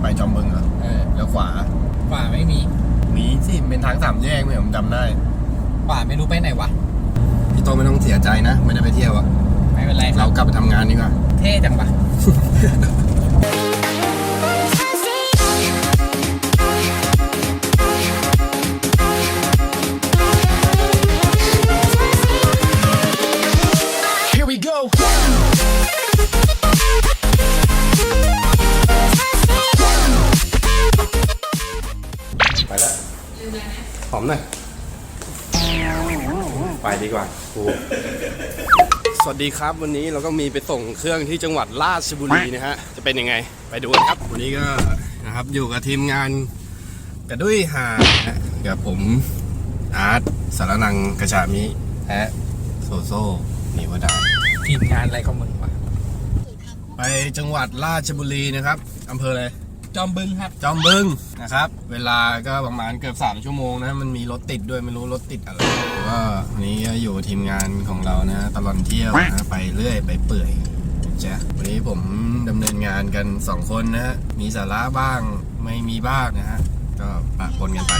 ไปจอมบึงเหรอเออแล้วขวาขวาไม่มีมีสิเป็นทางสามแยกไหมผมจำได้ขวาไม่รู้ไปไหนวะ พี่โตไม่ต้องเสียใจนะ ไม่ได้ไปเที่ยวอะไม่เป็นไรคเรารับกลับไปทำงานดีกว่า เท่จังปะ ดีกว่าครูสวัสดีครับวันนี้เราก็มีไปส่งเครื่องที่จังหวัดราชบุรีนะฮะจะเป็นยังไงไปดูกันครับ วันนี้ก็นะครับอยู่กับทีมงานกระดุยหานะฮะกับผมอาร์ตสารนังกระชามิและโซโซ่นิวดาทีมงานอะไรของมึงวะไปจังหวัดราชบุรีนะครับอำเภออะไรจอมบึงครับ จอมบึงนะครับ เวลาก็ประมาณเกือบ3ชั่วโมงนะ มันมีรถติดด้วยไม่รู้รถติดอะไร ก็วันนี้ก็อยู่ทีมงานของเรานะตลอดเที่ยวนะไปเรื่อยไปเปื่อยจ้ะวันนี้ผมดำเนินงานกัน 2 คนนะฮะมีสาระบ้างไม่มีบ้างนะฮะก็ปะปนกันไป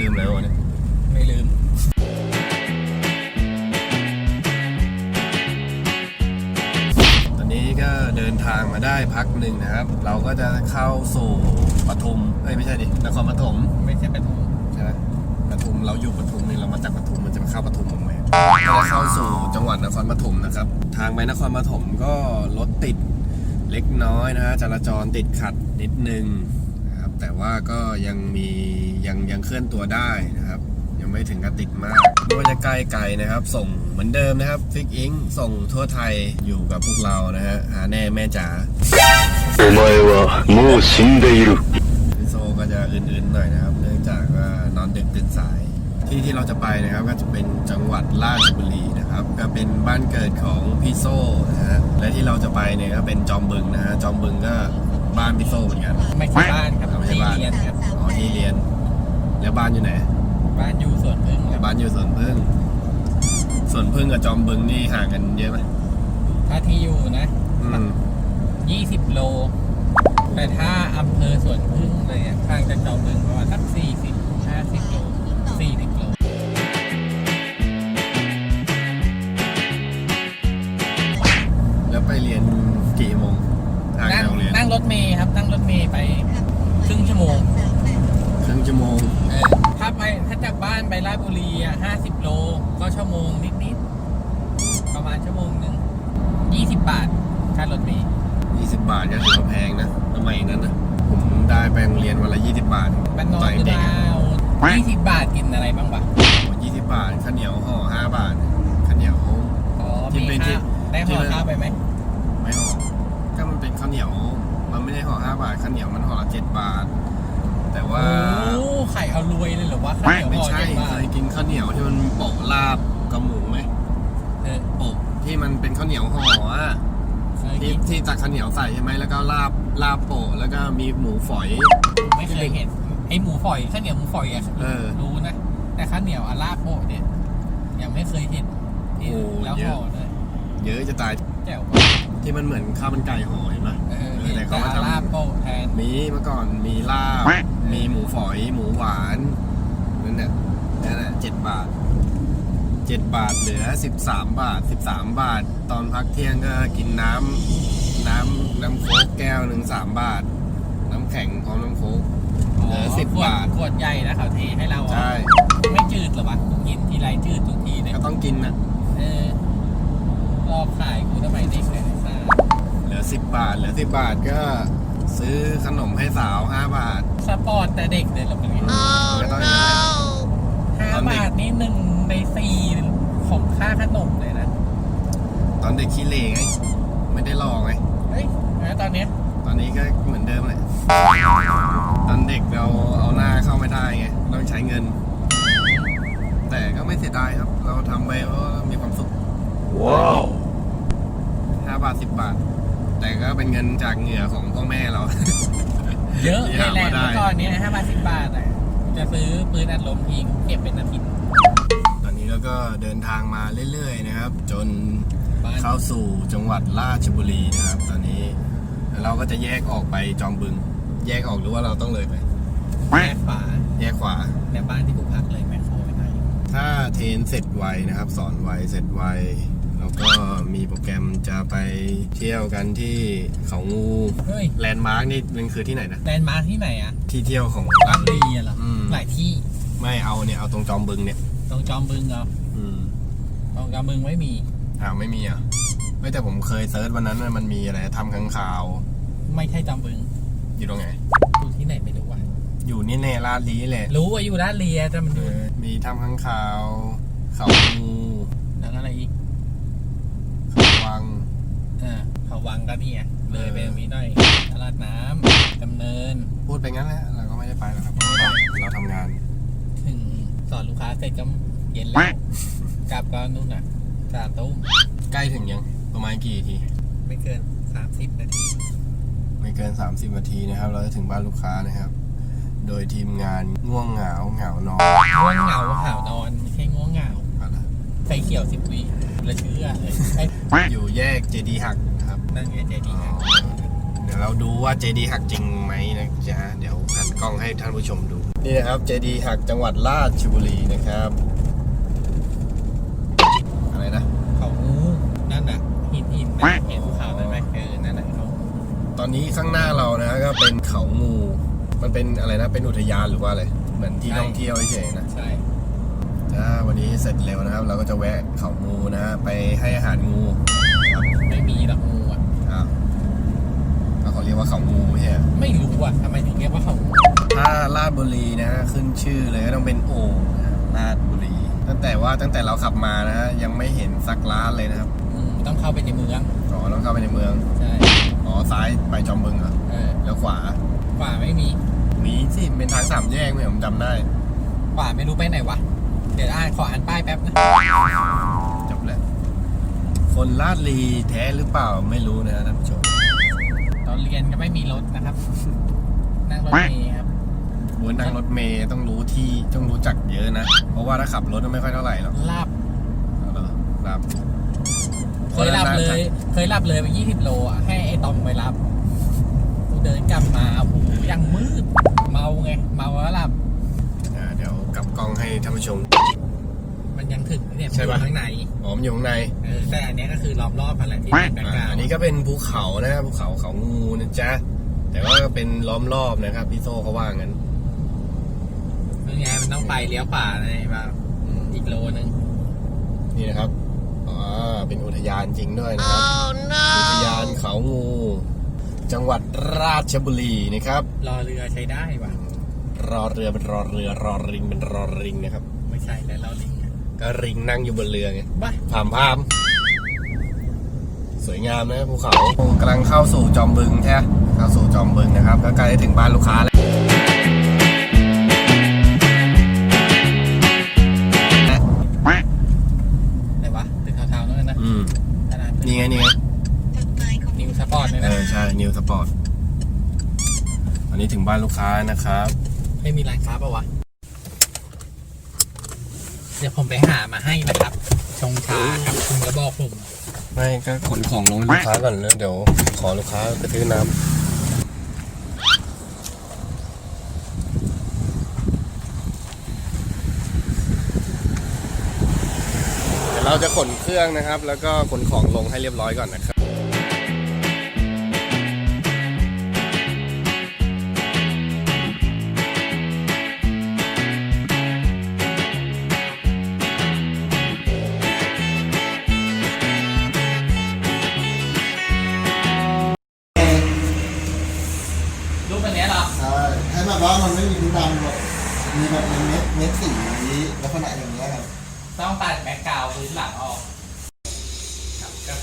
ลืมแล้ววันนี้ไม่ลืมตอนนี้ก็เดินทางมาได้พักหนึ่งนะครับ เราก็จะเข้าสู่ปทุมเอ้ยไม่ใช่ดินครปฐมไม่ใช่เป็นใช่ไหมปทุมเราอยู่ปทุมนี่เรามาจากปทุมมันจะไป เข้าปทุมตรงไหนก็จะเข้าสู่จังหวัดนครปฐมนะครับ ทางไปนครปฐมก็รถติดเล็กน้อยนะฮะจราจรติดขัดนิดนึงนะครับแต่ว่าก็ยังมียังยังเคลื่อนตัวได้นะครับ ยังไม่ถึงกับติดมากไม่ว่าจะใกล้ไกลนะครับ ส่งเหมือนเดิมนะครับฟิกอิงส่งทั่วไทยอยู่กับพวกเรานะฮะหาแน่แม่จ๋า お前はもう死んでいる。 พี่โซก็จะอื่นๆหน่อยนะครับ เนื่องจากว่านอนดึกตื่นสาย ที่ที่เราจะไปนะครับก็จะเป็นจังหวัดราชบุรีนะครับ ก็เป็นบ้านเกิดของพี่โซนะฮะและที่เราจะไปเนี่ยก็เป็นจอมบึงนะฮะจอมบึงก็บ้านพี่โซเหมือนกัน ไม่ใช่บ้านครับไม่ใช่ที่บ้าน เรียนครับอ๋อที่เรียน แล้วบ้านอยู่ไหนบ้านอยู่สวนพึ่งครับบ้านอยู่สวนพึ่งสวนพึ่งกับจอมบึงนี่ห่างกันเยอะไหมถ้าที่อยู่นะ อืม20 โล แต่ถ้าอำเภอสวนพึ่งเลยอะห่างจากจอมบึงประมาณสัก40 50โงนั่งจากโรงเรียนนั่งรถเมย์ครับ นั่งรถเมย์ไปครึ่งชั่วโมงครึ่งชั่วโมงเออถ้าไปถ้าจากบ้านไปราชบุรีอะห้าสิบโล ก็ชั่วโมงนิดๆประมาณชั่วโมงหนึ่งยี่สิบบาทค่ารถเมล์20บาทก็ถือว่าแพงนะสมัยนั้นนะผมได้ไปโรงเรียนวันละ20บาทบ้านนอกตหรือเด็เปกล่ายี่สิบบาทกินอะไรบ้างปะๆ20บาทข้าวเหนียวห่อ5บาทข้าวเหนียวอ๋อที่มีเป็นที่ข้าวได้ที่ห่อเป็นข้าวไปไหมไม่ห่อก็มันเป็นข้าวเหนียว มันไม่ได้ห่อ5บาทข้าวเหนียวมันห่อละ7บาท แต่ว่าโอ้ไข่เอารวยเลยเหรอวะข้าวเหนียวไม่ห่อใช่เจ็ดบาเคทยกินข้าวเหนียวที่มันโปะลาบกับหมูไหมเออโปะที่มันเป็นข้าวเหนียวห่ออะเคยที่กินที่ตักข้าวเหนียวใส่ใช่ไหมแล้วก็ลาบลาบโปะแล้วก็มีหมูฝอย ไม่เคยเห็นไอหมูฝอยข้าวเหนียวหมูฝอยอะเออ รู้นะ แต่ข้าวเหนียวอาลาบโปะเนี่ยยังไม่เคยเห็นที่โอ้แล้วเยอะห่อด้วยเยอะจะตายแจ๋วที่มันเหมือนข้าวมันไก่ห่อเห็นไหมเออ เออเห็นแต่แต่เขามาอาทำลาบโปะแทนมีเมื่อก่อนมีลาบ มีหมูฝอย หมูหวานนั่นแหละนั่นแหละเจ็ดบาทเจ็ดบาทเหลือสิบสามบาทสิบสามบาท ตอนพักเที่ยงก็กินน้ำน้ำน้ำโค้กแก้วหนึ่งสามบาท น้ำแข็งพร้อมน้ำโค้กเหลือสิบขวดบาท ขวดใหญ่นะเขาเทให้เราอะใช่ ไม่จืดเหรอวะกูกินทีไรจืดทุกทีเลยก็ต้องกินนะเออรอบขายกูทำไมเด็กเลยซ่าเห ลือสิบบาท เหลือสิบบาทก็ซื้อขนมให้สาวห้าบาท สปอร์ตแต่เด็กเลยเหรอเป็นไงก็ต้องอย่างนั้นแหละห้าตอนเด็กบาทนี่หนึ่งในสี่ของค่าขนมเลยนะ ตอนเด็กขี้เหร่ไงไม่ได้ลองไงเฮ้ยแล้วตอนเนี้ยตอนนี้ก็เหมือนเดิมแหละตอนเด็กเราเอาหน้าเข้าไม่ได้ไงต้องใช้เงิน แต่ก็ไม่เสียดายครับ เราทำไปเพราะมีความสุข Wow. ห้าบาทสิบบาท แต่ก็เป็นเงินจากเหงื่อของพ่อแม่เรา เยอะเลยแหละหามาได้เมื่อก่อนเนี้ยห้าบาทสิบบาทอะจะซื้อปืนอัดลมทิ้งเก็บเป็นอาทิตย์ตอนนี้เราก็เดินทางมาเรื่อย ๆ นะครับจนบ้านเข้าสู่จังหวัดราชบุรีนะครับ ตอนนี้เราก็จะแยกออกไปจอมบึง แยกออกหรือว่าเราต้องเลยไปแม่ขวาแยกขวาแต่บ้านที่กูพักเลยแม่โคไปไหนถ้าเทรนเสร็จไวนะครับ สอนไวเสร็จไว แล้วก็มีโปรแกรมจะไปเที่ยวกันที่เขางูเฮ้ยแลนด์มาร์กนี่มันคือที่ไหนนะแลนด์มาร์คที่ไหนอะที่เที่ยวของลาดลีอะเหรออืมหลายที่ไม่เอาเนี่ยเอาตรงจอมบึงเนี่ย ตรงจอมบึงเหรออืมตรงจอมบึงไม่มี อ้าวไม่มีอะไม่แต่ผมเคยเซิร์ชวันนั้นน่ะมันมีอะไรทำข้างข่าว ไม่ใช่จอมบึงอยู่ตรงไหน อยู่ที่ไหนไม่รู้ว่ะอยู่นี่เนลาดลีแหละรู้ว่าอยู่ลาดลีอะแต่มันเออยู่อมีทำข้างข่าว เขางูแล้วก็อะไรอีก เขาวัง อ่า เขาวังก็นี่ไงเลยไปตรงนี้หน่อยตลาดน้ำดำเนิน พูดไปงั้นแหละเราก็ไม่ได้ไปหรอกครับเพราะว่าเราทำงาน ถึงสอนลูกค้าเสร็จก็เย็นแล้วกลับก็นู่นน่ะสามตุ้มใกล้ถึงยังประมาณกี่ที ไม่เกินสามสิบนาที ไม่เกิน 30นาทีนะครับ เราจะถึงบ้านลูกค้านะครับ โดยทีมงานง่วงเหงาเหงานอนง่วงเหงาหาวนอนไม่ใช่ง่วงเหงาเอาละไฟเขียวสิบวิเหลยเชื่อเลยไอ้อยู่แยกเจดีหัก นะครับนั่นไงใจดีครับเดี๋ยวเราดูว่าเจดีหักจริงไหมนะจ๊ะเดี๋ยวหันกล้องให้ท่านผู้ชมดู นี่นะครับเจดีหักจังหวัดราชบุรีนะครับ อะไรนะ เขางูนั่นน่ะหินหินนะเห็นภูเขานั่นไหมเออนั่นน่ะเขาตอนนี้ข้างหน้าเรานะก็เป็นเขางู มันเป็นอะไรนะ เป็นอุทยานหรือว่าอะไร เหมือนที่ท่องเที่ยวเฉยๆนะ ใช่ถ้าวันนี้เสร็จเร็วนะครับ เราก็จะแวะเขางูนะฮะไปให้อาหารงู ลาดบุรีนะฮะขึ้นชื่อเลยก็ต้องเป็นโอ่งนะลาดบุรี ตั้งแต่ว่าตั้งแต่เราขับมานะฮะยังไม่เห็นสักร้านเลยนะครับอืมต้องเข้าไปในเมืองอ๋อต้องเข้าไปในเมืองใช่อ๋อซ้ายไปจอมบึงเหรอเออแล้วขวาขวาไม่มีมีสิเป็นทางสามแยกไหมผมจำได้ขวาไม่รู้ไปไหนวะเดี๋ยวอ่านขออ่านป้ายแป๊บนะจบแล้วคนลาดลีแท้หรือเปล่าไม่รู้นะท่านผู้ชม ตอนเรียนก็ไม่มีรถนะครับ นั่งรถเมล์ครับ วนนั่งรถเมย์ต้องรู้ที่ต้องรู้จักเยอะนะ เพราะว่าถ้าขับรถก็ไม่ค่อยเท่าไหร่หรอกลาบเอาเหรอครับเคยหลับเลย เคยหลับเลยไป20โลอะ ให้ไอ้ตอมไปรับ กูเดินกลับมาโอ้โหยังมืด เมาไง เมาแล้วหลับ อ่าเดี๋ยวกลับกล้องให้ท่านผู้ชม มันยังถึงเนี่ยใช่ปะ อยู่ข้างในหอมอยู่ข้างในเออแต่อันเนี้ยก็คือล้อมรอบกันแหละที่เป็นแบ็คอ่ากราวอันด์นี้ก็เป็นภูเขานะครับภูเขาเขางูนะจ๊ะ แต่ว่าก็เป็นล้อมรอบนะครับพี่โซ่เขาว่างั้น นี่ไงมันต้องไปเลี้ยวขวาเลยมาอืมอีกโลนึงนี่นะครับอ๋อเป็นอุทยานจริงด้วยนะครับ อุทยานเขางู จังหวัดราชบุรีนะครับ รอเรือใช้ได้ปะรอเรือเป็นรอเรือรอริงเป็นรอริงนะครับ ไม่ใช่แต่เราลิงอะก็ริงนั่งอยู่บนเรือไงบ้าผามพาม สวยงามนะภูเขากำลังเข้าสู่จอมบึงใช่ไหมเข้าสู่จอมบึงนะครับ ก็ใกล้จะถึงบ้านลูกค้าแล้ว ปอร์ตอันนี้ถึงบ้านลูกค้านะครับ ไม่มีร้านค้าปะวะ เดี๋ยวผมไปหามาให้นะครับ ชงชาครับคุณก็บอกผม ไม่ก็ขนของลงให้ลูกค้าก่อนแล้วเดี๋ยวขอลูกค้าไปซื้อน้ำเดี๋ยวเราจะขนเครื่องนะครับ แล้วก็ขนของลงให้เรียบร้อยก่อนนะครับ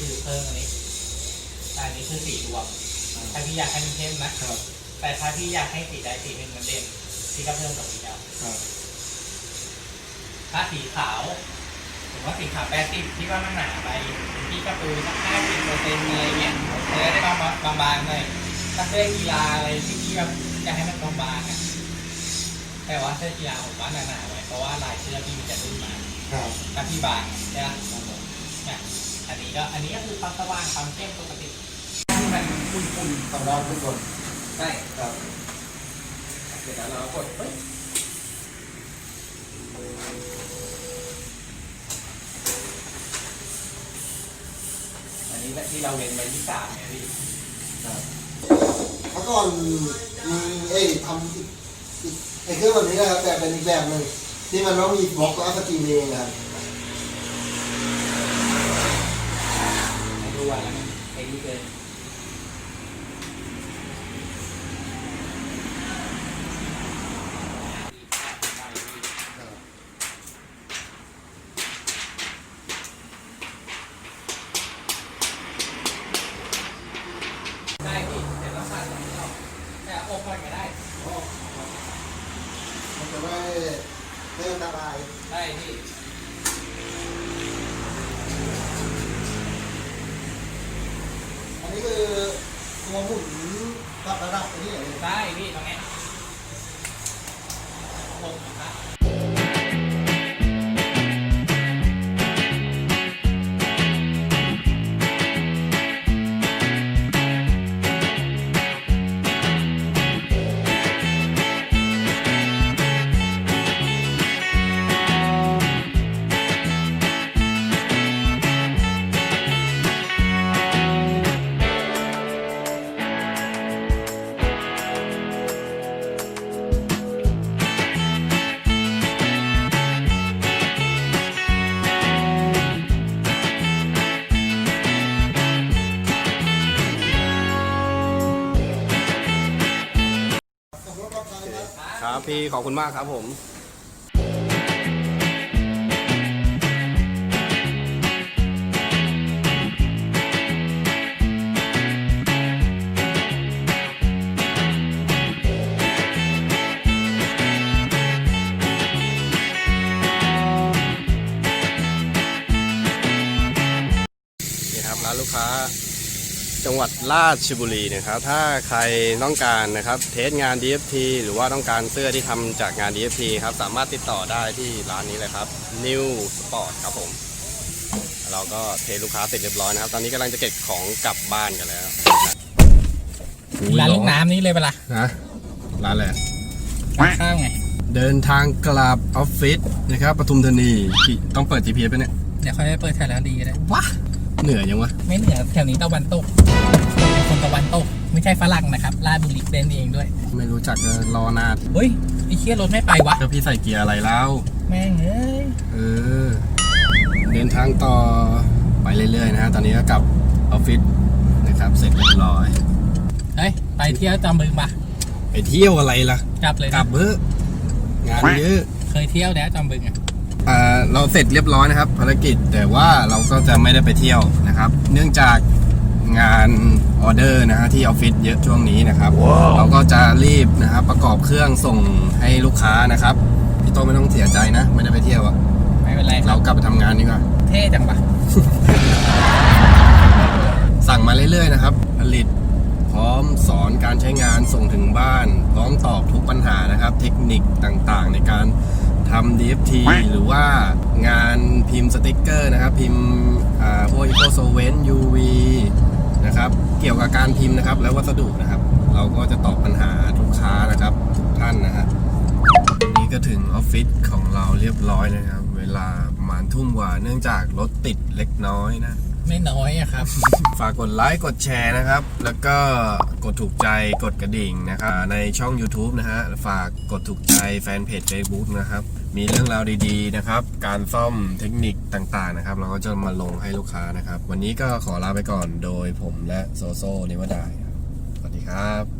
ครับก็คือเพิ่มอันนี้แต่อันนี้คือสีรวมถ้าพี่อยากให้มันเข้มนะ ครับ แต่ถ้าพี่อยากให้สีใดสีหนึ่งมันเด่นพี่ก็เพิ่มกับสีดำครับถ้าสีขาวผมว่าสีขาวแปดสิบที่ว่ามันหนาไปพี่ก็ปูสักห้าสิบเปอร์เซ็นต์อะไรเงี้ยจะได้บางบางบางๆหน่อยถ้าเสื้อกีฬาอะไรที่พี่แบบอยากให้มันบางบางๆอะแต่ว่าเสื้อกีฬาผมว่าหนาๆไว้เพราะว่าลายเสื้อพี่มันจะรุ่นมาครับ ถ้าพี่บางใช่ไหมเนี่ย อันนี้ก็อันนี้ก็คือความสว่างความเข้มปกติที่มันอุ่นสำหรับทุกคนๆใช่ครับถเสร็จแล้วเราก็กดปึ๊บอันนี้ที่เราเว้นไว้ที่สามเนี่ยพี่เมื่อก่อนมีเอ้ยทำอีกอีกไอ้เครื่องแบบนี้นะครับแต่เป็นอีกแบบหนึ่งที่มันต้องมีบล็อกแล้วสตรีมเองครับ ให้ดู ว่าแล้วมันเองนี่เกินได้พี่เดี๋ยวเราสั่นเราแต่อบก่อนก็ได้ มันจะไม่ไม่อันตรายได้พี่ นี้คือตัวหมุนกับระดับอันนี้เหรอใช่พี่ตรงเนี้ย ครับพี่ขอบคุณมากครับผมนี่ครับร้านลูกค้า จังหวัดราชบุรีนะครับ ถ้าใครต้องการนะครับ เทสงาน DFT หรือว่าต้องการเสื้อที่ทำจากงาน DFT ครับ สามารถติดต่อได้ที่ร้านนี้เลยครับ New Sport ครับผม เราก็เทลูกค้าเสร็จเรียบร้อยนะครับ ตอนนี้กำลังจะเก็บของกลับบ้านกันแล้วร้านลูกน้ำนี้เลยเปะล่านะร้านอะไรข้าวไง เดินทางกลับออฟฟิศนะครับปทุมธานีพี่ต้องเปิด GPS ไปเนี่ย เดี๋ยวเขาจะเปิดแถวแล้วดีก็ได้ว้า เหนื่อยยังวะ ไม่เหนือแถวนี้ตะวันตกเป็นคนตะวันตก ไม่ใช่ฝรั่งนะครับราชบุรีเป็นเองด้วย ไม่รู้จักก็รอนานเฮ้ยไอ้เชี่ยรถไม่ไปวะก็พี่ใส่เกียร์อะไรแล้ว แม่งเอ้ยเออ เดินทางต่อไปเรื่อยๆนะฮะ ตอนนี้ก็กลับออฟฟิศนะครับ เสร็จเรียบร้อย เฮ้ยไปเที่ยวจอมบึงปะไปเที่ยวอะไรล่ะ กลับเลยนะกลับเบอะงานเยอะ เคยเที่ยวแล้วจอมบึงอะอ่า เราเสร็จเรียบร้อยนะครับ ภารกิจแต่ว่าเราก็จะไม่ได้ไปเที่ยวนะครับ เนื่องจากงานออเดอร์นะฮะที่ออฟฟิศเยอะช่วงนี้นะครับเราก็จะรีบนะครับประกอบเครื่องส่งให้ลูกค้านะครับพี่โตไม่ต้องเสียใจนะ ไม่ได้ไปเที่ยวอะไม่เป็นไรคเรารับกลับไปทำงานดีกว่าเท่จังปะสั่งมาเรื่อยๆนะครับผลิตพร้อมสอนการใช้งานส่งถึงบ้าน พร้อมตอบทุกปัญหานะครับ เทคนิคต่างๆ ในการ ทำ DFT หรือว่างานพิมพ์สติกเกอร์นะครับ พิมพ์อ่าพวก Eco Solvent UV นะครับเกี่ยวกับการพิมพ์นะครับ และวัสดุนะครับ เราก็จะตอบปัญหาลูกค้านะครับ ทุกท่านนะฮะนี่ก็ถึงออฟฟิศของเราเรียบร้อยนะครับ เวลาประมาณทุ่มกว่าเนื่องจากรถติดเล็กน้อยนะ น้อยอะครับ ฝากกดไลค์กดแชร์นะครับ แล้วก็กดถูกใจกดกระดิ่งนะครับในช่อง YouTube นะฮะฝากกดถูกใจแฟนเพจ Facebook นะครับ มีเรื่องราวดีๆนะครับ การซ่อมเทคนิคต่างๆนะครับ เราก็จะมาลงให้ลูกค้านะครับ วันนี้ก็ขอลาไปก่อนโดยผมและโซโซนิวดายครับสวัสดีครับ